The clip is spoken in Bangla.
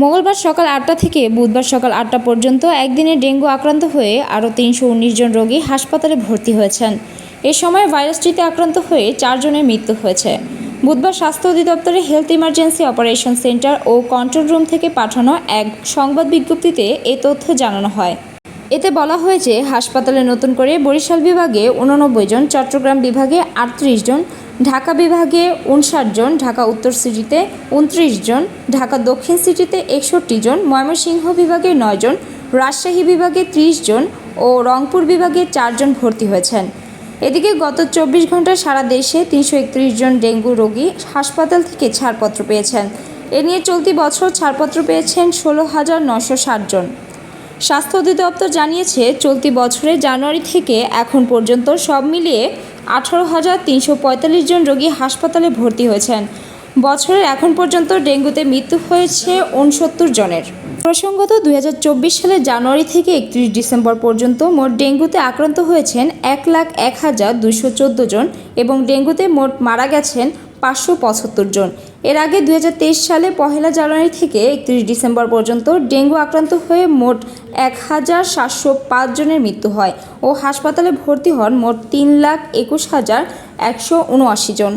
মঙ্গলবার সকাল আটটা থেকে বুধবার সকাল আটটা পর্যন্ত একদিনে ডেঙ্গু আক্রান্ত হয়ে আরও তিনশো উনিশ জন রোগী হাসপাতালে ভর্তি হয়েছেন। এ সময় ভাইরাসটিতে আক্রান্ত হয়ে চারজনের মৃত্যু হয়েছে। বুধবার স্বাস্থ্য অধিদপ্তরের হেলথ ইমার্জেন্সি অপারেশন সেন্টার ও কন্ট্রোল রুম থেকে পাঠানো এক সংবাদ বিজ্ঞপ্তিতে এ তথ্য জানানো হয়। এতে বলা হয়েছে হাসপাতালে নতুন করে বরিশাল বিভাগে উননব্বই জন, চট্টগ্রাম বিভাগে আটত্রিশ জন ঢাকা বিভাগে উনষাট জন, ঢাকা উত্তর সিটিতে উনত্রিশ জন, ঢাকা দক্ষিণ সিটিতে একষট্টি জন, ময়মনসিংহ বিভাগে নয় জন, রাজশাহী বিভাগে ত্রিশ জন ও রংপুর বিভাগে চারজন ভর্তি হয়েছেন। এদিকে গত চব্বিশ ঘন্টায় সারা দেশে তিনশো একত্রিশ জন ডেঙ্গু রোগী হাসপাতাল থেকে ছাড়পত্র পেয়েছেন। এ নিয়ে চলতি বছর ছাড়পত্র পেয়েছেন ষোলো হাজার নশো ষাট জন। স্বাস্থ্য অধিদপ্তর জানিয়েছে, চলতি বছরে জানুয়ারি থেকে এখন পর্যন্ত সব মিলিয়ে আঠারো হাজার তিনশো পঁয়তাল্লিশ জন রোগী হাসপাতালে ভর্তি হয়েছেন। বছরের এখন পর্যন্ত ডেঙ্গুতে মৃত্যু হয়েছে উনসত্তর জনের। প্রসঙ্গত দু হাজার চব্বিশ সালের জানুয়ারি থেকে একত্রিশ ডিসেম্বর পর্যন্ত মোট ডেঙ্গুতে আক্রান্ত হয়েছেন এক লাখ এক হাজার দুশো জন এবং ডেঙ্গুতে মোট মারা গেছেন পাঁচশো পঁচাত্তর জন। এর আগে দু হাজার তেইশ সালে পহেলা জানুয়ারি থেকে একত্রিশ ডিসেম্বর পর্যন্ত ডেঙ্গু আক্রান্ত হয়ে মোট এক হাজার সাতশো পাঁচ জনের মৃত্যু হয় ও হাসপাতালে ভর্তি হন মোট তিন লাখ একুশ হাজার একশো উনআশি জন।